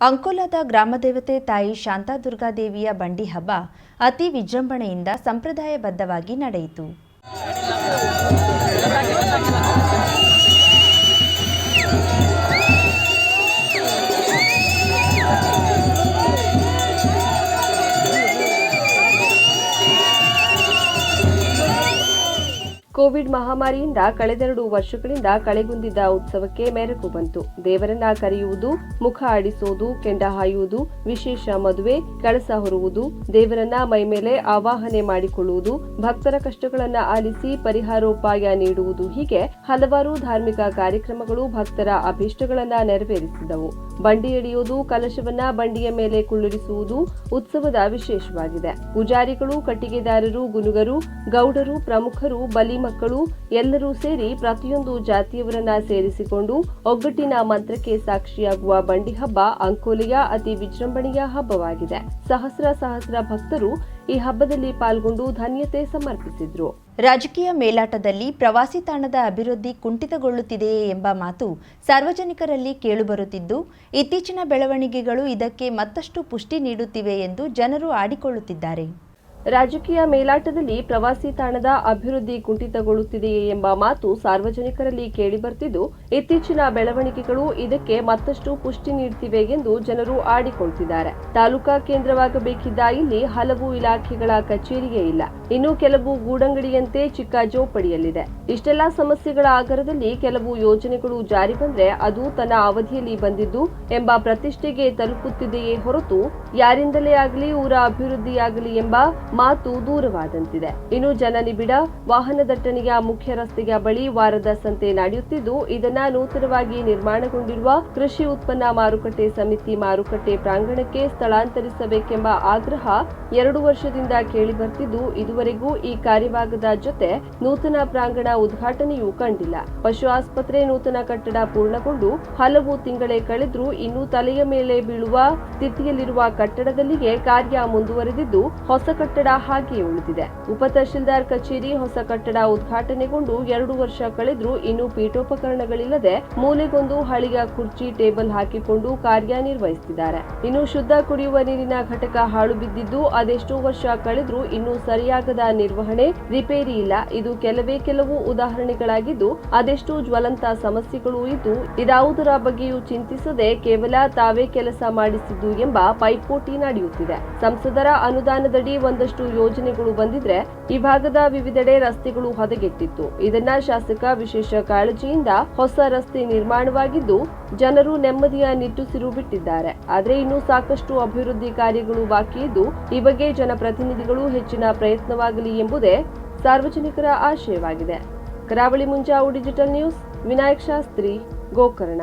ಅಂಕೋಲಾದ ಗ್ರಾಮದೇವತೆ ತಾಯಿ ಶಾಂತಾದುರ್ಗಾದೇವಿಯ ಬಂಡಿ ಹಬ್ಬ ಅತಿ ವಿಜೃಂಭಣೆಯಿಂದ ಸಂಪ್ರದಾಯಬದ್ಧವಾಗಿ ನಡೆಯಿತು. ಕೋವಿಡ್ ಮಹಾಮಾರಿಯಿಂದ ಕಳೆದೆರಡು ವರ್ಷಗಳಿಂದ ಕಳೆಗುಂದಿದ್ದ ಉತ್ಸವಕ್ಕೆ ಮೆರಗು ಬಂತು. ದೇವರನ್ನ ಕರೆಯುವುದು, ಮುಖ ಆಡಿಸುವುದು ಕೆಂಡ ಹಾಯುವುದು, ವಿಶೇಷ ಮದುವೆ, ಕಳಸ ಹೊರುವುದು, ದೇವರನ್ನ ಮೈಮೇಲೆ ಆವಾಹನೆ ಮಾಡಿಕೊಳ್ಳುವುದು, ಭಕ್ತರ ಕಷ್ಟಗಳನ್ನ ಆಲಿಸಿ ಪರಿಹಾರೋಪಾಯ ನೀಡುವುದು ಹೀಗೆ ಹಲವಾರು ಧಾರ್ಮಿಕ ಕಾರ್ಯಕ್ರಮಗಳು ಭಕ್ತರ ಅಭೀಷ್ಟಗಳನ್ನ ನೆರವೇರಿಸಿದವು. ಬಂಡಿ ಎಳೆಯುವುದು, ಕಲಶವನ್ನ ಬಂಡಿಯ ಮೇಲೆ ಕುಳ್ಳಿರಿಸುವುದು ಉತ್ಸವದ ವಿಶೇಷವಾಗಿದೆ. ಪೂಜಾರಿಗಳು, ಕಟ್ಟಿಗೆದಾರರು ಗುನುಗರು ಗೌಡರು, ಪ್ರಮುಖರು, ಬಲಿ ಮಕ್ಕಳು ಎಲ್ಲರೂ ಸೇರಿ ಪ್ರತಿಯೊಂದು ಜಾತಿಯವರನ್ನ ಸೇರಿಸಿಕೊಂಡು ಒಗ್ಗಟ್ಟಿನ ಮಂತ್ರಕ್ಕೆ ಸಾಕ್ಷಿಯಾಗುವ ಬಂಡಿ ಹಬ್ಬ ಅಂಕೋಲೆಯ ಅತಿ ವಿಜೃಂಭಣೆಯ ಹಬ್ಬವಾಗಿದೆ. ಸಹಸ್ರ ಸಹಸ್ರ ಭಕ್ತರು ಈ ಹಬ್ಬದಲ್ಲಿ ಪಾಲ್ಗೊಂಡು ಧನ್ಯತೆ ಸಮರ್ಪಿಸಿದ್ರು. ರಾಜಕೀಯ ಮೇಲಾಟದಲ್ಲಿ ಪ್ರವಾಸಿ ತಾಣದ ಅಭಿವೃದ್ಧಿ ಕುಂಠಿತಗೊಳ್ಳುತ್ತಿದೆಯೇ ಎಂಬ ಮಾತು ಸಾರ್ವಜನಿಕರಲ್ಲಿ ಕೇಳುಬರುತ್ತಿದ್ದು, ಇತ್ತೀಚಿನ ಬೆಳವಣಿಗೆಗಳು ಇದಕ್ಕೆ ಮತ್ತಷ್ಟು ಪುಷ್ಟಿ ನೀಡುತ್ತಿವೆ ಎಂದು ಜನರು ಆಡಿಕೊಳ್ಳುತ್ತಿದ್ದಾರೆ. ರಾಜಕೀಯ ಮೇಲಾಟದಲ್ಲಿ ಪ್ರವಾಸಿ ತಾಣದ ಅಭಿವೃದ್ಧಿ ಕುಂಠಿತಗೊಳ್ಳುತ್ತಿದೆಯೇ ಎಂಬ ಮಾತು ಸಾರ್ವಜನಿಕರಲ್ಲಿ ಕೇಳಿಬರ್ತಿದ್ದು, ಇತ್ತೀಚಿನ ಬೆಳವಣಿಗೆಗಳು ಇದಕ್ಕೆ ಮತ್ತಷ್ಟು ಪುಷ್ಟಿ ನೀಡುತ್ತಿವೆ ಎಂದು ಜನರು ಆಡಿಕೊಳ್ತಿದ್ದಾರೆ. ತಾಲೂಕಾ ಕೇಂದ್ರವಾಗಬೇಕಿದ್ದ ಇಲ್ಲಿ ಹಲವು ಇಲಾಖೆಗಳ ಕಚೇರಿಯೇ ಇಲ್ಲ. ಇನ್ನು ಕೆಲವು ಗೂಡಂಗಡಿಯಂತೆ ಚಿಕ್ಕ ಜೋಪಡಿಯಲ್ಲಿದೆ. ಇಷ್ಟೆಲ್ಲಾ ಸಮಸ್ಯೆಗಳ ಆಗರದಲ್ಲಿ ಕೆಲವು ಯೋಜನೆಗಳು ಜಾರಿ ಬಂದ್ರೆ ಅದು ತನ್ನ ಅವಧಿಯಲ್ಲಿ ಬಂದಿದ್ದು ಎಂಬ ಪ್ರತಿಷ್ಠೆಗೆ ತಲುಪುತ್ತಿದೆಯೇ ಹೊರತು, ಯಾರಿಂದಲೇ ಆಗಲಿ ಊರ ಅಭಿವೃದ್ಧಿಯಾಗಲಿ ಎಂಬ ಮಾತು ದೂರವಾದಂತಿದೆ. ಇನ್ನು ಜನನಿಬಿಡ ವಾಹನ ದಟ್ಟಣೆಯ ಮುಖ್ಯ ರಸ್ತೆಯ ಬಳಿ ವಾರದ ಸಂತೆ ನಡೆಯುತ್ತಿದ್ದು, ಇದನ್ನ ನೂತನವಾಗಿ ನಿರ್ಮಾಣಗೊಂಡಿರುವ ಕೃಷಿ ಉತ್ಪನ್ನ ಮಾರುಕಟ್ಟೆ ಸಮಿತಿ ಮಾರುಕಟ್ಟೆ ಪ್ರಾಂಗಣಕ್ಕೆ ಸ್ಥಳಾಂತರಿಸಬೇಕೆಂಬ ಆಗ್ರಹ ಎರಡು ವರ್ಷದಿಂದ ಕೇಳಿಬರ್ತಿದ್ದು, ಇದುವರೆಗೂ ಈ ಕಾರ್ಯವಾಗದ ಜೊತೆ ನೂತನ ಪ್ರಾಂಗಣ ಉದ್ಘಾಟನೆಯೂ ಕಂಡಿಲ್ಲ. ಪಶು ಆಸ್ಪತ್ರೆ ನೂತನ ಕಟ್ಟಡ ಪೂರ್ಣಗೊಂಡು ಹಲವು ತಿಂಗಳೇ ಕಳೆದ್ರೂ ಇನ್ನೂ ತಲೆಯ ಮೇಲೆ ಬೀಳುವ ಸ್ಥಿತಿಯಲ್ಲಿರುವ ಕಟ್ಟಡದಲ್ಲಿಯೇ ಕಾರ್ಯ ಮುಂದುವರೆದಿದ್ದು, ಹೊಸ ಕಟ್ಟಡ ಹಾಗೆಯೇ ಉಳಿದಿದೆ. ಉಪ ಕಚೇರಿ ಹೊಸ ಕಟ್ಟಡ ಉದ್ಘಾಟನೆಗೊಂಡು ಎರಡು ವರ್ಷ ಕಳೆದರೂ ಇನ್ನೂ ಪೀಠೋಪಕರಣಗಳಿಲ್ಲದೆ ಮೂಲೆಗೊಂದು ಹಳೆಯ ಕುರ್ಚಿ, ಟೇಬಲ್ ಹಾಕಿಕೊಂಡು ಕಾರ್ಯನಿರ್ವಹಿಸುತ್ತಿದ್ದಾರೆ. ಇನ್ನು ಶುದ್ಧ ಕುಡಿಯುವ ನೀರಿನ ಘಟಕ ಹಾಳು ಬಿದ್ದಿದ್ದು ಅದೆಷ್ಟೋ ವರ್ಷ ಕಳೆದರೂ ಇನ್ನೂ ಸರಿಯಾಗದ ನಿರ್ವಹಣೆ, ರಿಪೇರಿ ಇಲ್ಲ. ಇದು ಕೆಲವೇ ಕೆಲವು ಉದಾಹರಣೆಗಳಾಗಿದ್ದು, ಅದೆಷ್ಟೋ ಜ್ವಲಂತ ಸಮಸ್ಯೆಗಳು ಇದ್ದು, ಇದಾವುದರ ಬಗ್ಗೆಯೂ ಚಿಂತಿಸದೆ ಕೇವಲ ತಾವೇ ಕೆಲಸ ಮಾಡಿಸಿದ್ದು ಎಂಬ ಪೈಪೋಟಿ ನಡೆಯುತ್ತಿದೆ. ಸಂಸದರ ಅನುದಾನದಡಿ ಒಂದಷ್ಟು ಯೋಜನೆಗಳು ಬಂದಿದ್ರೆ ಈ ಭಾಗದ ವಿವಿಧೆಡೆ ರಸ್ತೆಗಳು ಹದಗೆಟ್ಟಿತ್ತು. ಇದನ್ನ ಶಾಸಕ ವಿಶೇಷ ಕಾಳಜಿಯಿಂದ ಹೊಸ ರಸ್ತೆ ನಿರ್ಮಾಣವಾಗಿದ್ದು ಜನರು ನೆಮ್ಮದಿಯ ನಿಟ್ಟುಸಿರು ಬಿಟ್ಟಿದ್ದಾರೆ. ಆದರೆ ಇನ್ನೂ ಸಾಕಷ್ಟು ಅಭಿವೃದ್ಧಿ ಕಾರ್ಯಗಳು ಬಾಕಿ ಇದ್ದು ಈ ಬಗ್ಗೆ ಜನಪ್ರತಿನಿಧಿಗಳು ಹೆಚ್ಚಿನ ಪ್ರಯತ್ನವಾಗಲಿ ಎಂಬುದೇ ಸಾರ್ವಜನಿಕರ ಆಶಯವಾಗಿದೆ. Karavali Munjavu digital news, Vinayak Shastri, Gokarna.